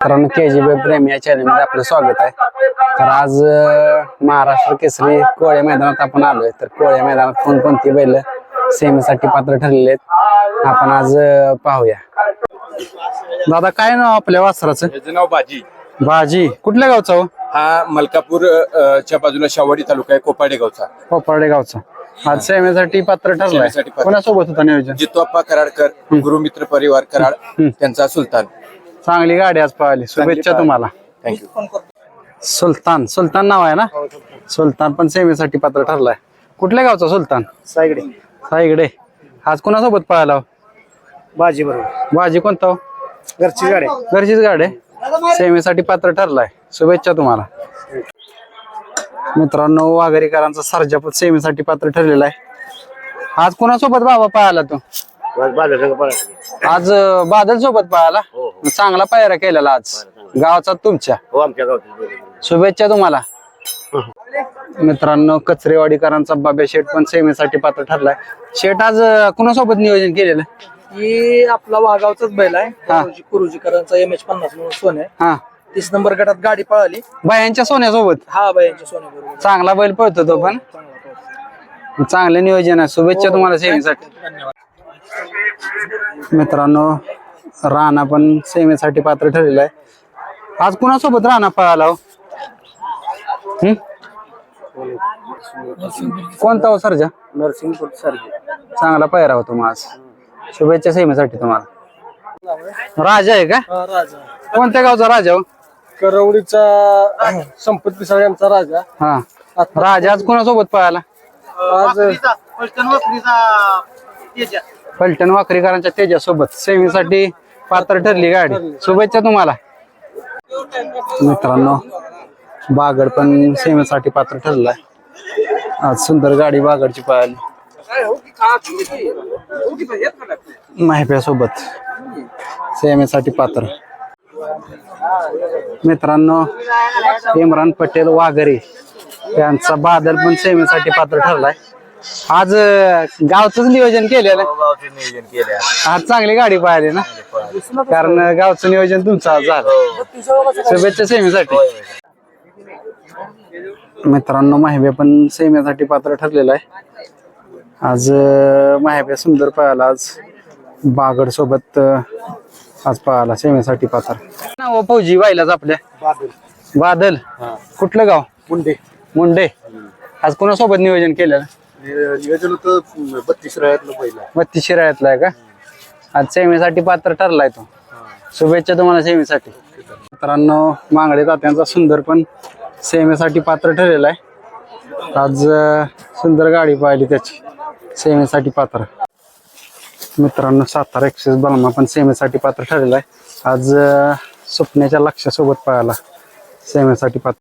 मित्रांनो के G B प्रेम या चॅनलमध्ये आपलं स्वागत आहे. तर आज महाराष्ट्र केसरी कोळ्या मैदानात आपण आलोय. तर कोळ्या मैदानात कोणकोणती बैल सेमीसाठी पात्र ठरलेले आहेत आपण आज पाहूया. दादा काय नाव आपल्या वासराचं? नाव बाजी. भाजी कुठल्या गावचा हो? हा मलकापूर अ, च्या बाजूला शावडी तालुका आहे कोपाडे गावचा. कोपर्डे गावचा. आज सेमीसाठी पात्र ठरलाय. सेमीसाठी पात्र. कोणासोबत होता नियोजन? जितवाप्पा कराडकर गुरुमित्र परिवार कराड त्यांचा सुलतान. चांगली गाडी आज पाहिली शुभेच्छा. तुम्हाला. थँक्यू सुलतान सुलतान नाव आहे ना? सुलतान. पण सेमीसाठी पात्र ठरलाय. कुठल्या गावचा सुलतान? साईकडे साईकडे आज कोणासोबत पळाला हो? भाजी बरोबर. भाजी कोणता हो? घरची गाडी घरचीच गाडी आहे. सेमीसाठी पात्र ठरलाय. शुभेच्छा तुम्हाला. मित्रांनो वाघरीकरांचा सर्जा पण सेमीसाठी पात्र ठरलेला आहे. आज कोणासोबत बाबा पळाला तो? आज बादल सोबत पळाला? चांगला पायरा केलेला आज. गावाचा तुमच्या. हो आमच्या गावची शुभेच्छा तुम्हाला. मित्रांनो कचरेवाडीकरांचा बाब्या शेठ पण सेमीसाठी पात्र ठरलाय. शेठ आज अं, कुणासोबत नियोजन केलेलं? ही आपला वाघावचाच बैल आहे. हा. कुरुजीकरांचा एम एच पन्नास म्हणून सोने हा. तीस नंबर गटात गाडी पळाली. बायांच्या सोन्यासोबत? हा बायांच्या सोन्या बरोबर चांगला बैल पळतो तो पण. चांगलं नियोजन आहे. शुभेच्छा तुम्हाला सेमीसाठी. मित्रांनो राणा पण सेमीसाठी पात्र ठरलेला आहे. आज कुणासोबत राणा पळाला हो? हम्म? कोणता हो सरजा? नरसिंगपूर सारखे चांगला पायरा होतो मग आज. शुभेच्छा सेमीसाठी तुम्हाला. राजा आहे का? राजा. कोणत्या गावचा राजा हो? करवडीचा संपत पिसाळे आमचा राजा. हा. राजा आज कुणासोबत पळाला? आज पलटण वाकरीकरांच्या तेजासोबत. सेवेसाठी पात्र ठरली गाडी. शुभेच्छा तुम्हाला. मित्रांनो बागड पण सेवेसाठी पात्र ठरलाय. आज सुंदर गाडी बागडची पाहिली. माहिप्यासोबत सेवेसाठी पात्र. मित्रांनो इम्रान पटेल वाघरे यांचा बादल पण सेवेसाठी पात्र ठरलाय. आज अं, गावचंच नियोजन केलेलं नियोजन केले आज चांगली गाडी पाहिली ना? कारण गावचं नियोजन तुमचं आज झालं. शुभेच्छा सेमीसाठी. मित्रांनो माहिबे पण सेमीसाठी पात्र ठरलेला आहे. आज माहिबे सुंदर पळाला. आज बागड सोबत आज पळाला सेमीसाठी पात्र. नाव फौजी व्हायलाच आपल्या. बादल. कुठलं गाव? मुंडे. मुंडे. आज कोणासोबत नियोजन केलेलं? नियोजन होतं बत्तीस रायातलं पहिलं. बत्तीस शिराळ्यातला आहे का? आज सेमीसाठी पात्र ठरलाय तो. शुभेच्छा तुम्हाला सेमीसाठी. मित्रांनो मांगडे तात्यांचा सुंदर पण सेमीसाठी पात्र ठरलेला आहे आज सुंदर गाडी पाहिली त्याची. सेमीसाठी पात्र. मित्रांनो सातारा एक्सेस बलमा पण सेमीसाठी पात्र ठरलेला आहे आज अं, स्वप्नाच्या लक्षासोबत पळाला. सेमीसाठी पात्र.